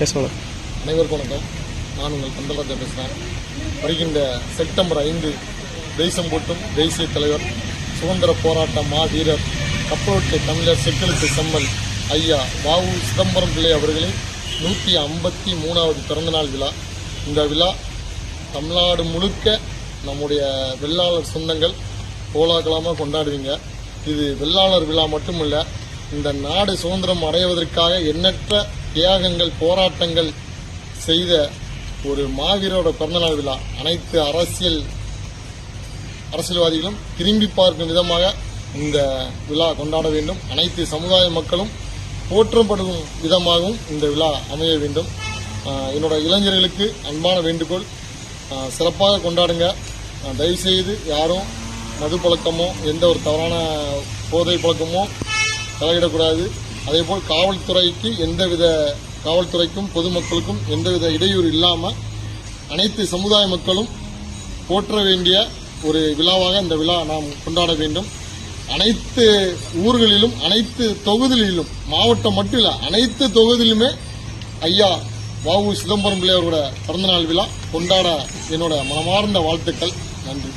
பேசலாம் அனைவருக்கும் வணக்கம். நான் உங்கள் கந்தராஜா பேசுகிறேன் வருகின்ற செப்டம்பர் ஐந்து தேசம் போட்டும் தேசிய தலைவர் சுதந்திர போராட்ட மா வீரர் கப்பலோட்டை தமிழர் செக்கெழுத்து செம்மல் ஐயா வாவு சிதம்பரம் பிள்ளை அவர்களின் நூற்றி ஐம்பத்தி மூணாவது பிறந்தநாள் விழா. இந்த விழா தமிழ்நாடு முழுக்க நம்முடைய வெள்ளாளர் சொந்தங்கள் கோலாகலமாக கொண்டாடுவீங்க. இது வெள்ளாளர் விழா மட்டுமல்ல இந்த நாடு சுதந்திரம் அடைவதற்காக எண்ணற்ற தியாகங்கள் போராட்டங்கள் செய்த ஒரு மாவீரோட பிறந்தநாள் விழா. அனைத்து அரசியல் அரசியல்வாதிகளும் திரும்பி பார்க்கும் விதமாக இந்த விழா கொண்டாட வேண்டும். அனைத்து சமுதாய மக்களும் போற்றப்படும் விதமாகவும் இந்த விழா அமைய வேண்டும். என்னோட இளைஞர்களுக்கு அன்பான வேண்டுகோள். சிறப்பாக கொண்டாடுங்க. தயவுசெய்து யாரும் மது பழக்கமோ எந்த ஒரு தவறான போதை பழக்கமோ தலையிடக்கூடாது. அதேபோல் காவல்துறைக்கு எந்தவித காவல்துறைக்கும் பொதுமக்களுக்கும் எந்தவித இடையூறு இல்லாமல் அனைத்து சமுதாய மக்களும் போற்ற வேண்டிய ஒரு விழாவாக இந்த விழா நாம் கொண்டாட வேண்டும். அனைத்து ஊர்களிலும் அனைத்து தொகுதிகளிலும் மாவட்டம் மட்டும் இல்லை அனைத்து தொகுதியிலுமே ஐயா வாவு சிதம்பரம் பிள்ளையவரோட பிறந்தநாள் விழா கொண்டாட என்னோட மனமார்ந்த வாழ்த்துக்கள். நன்றி.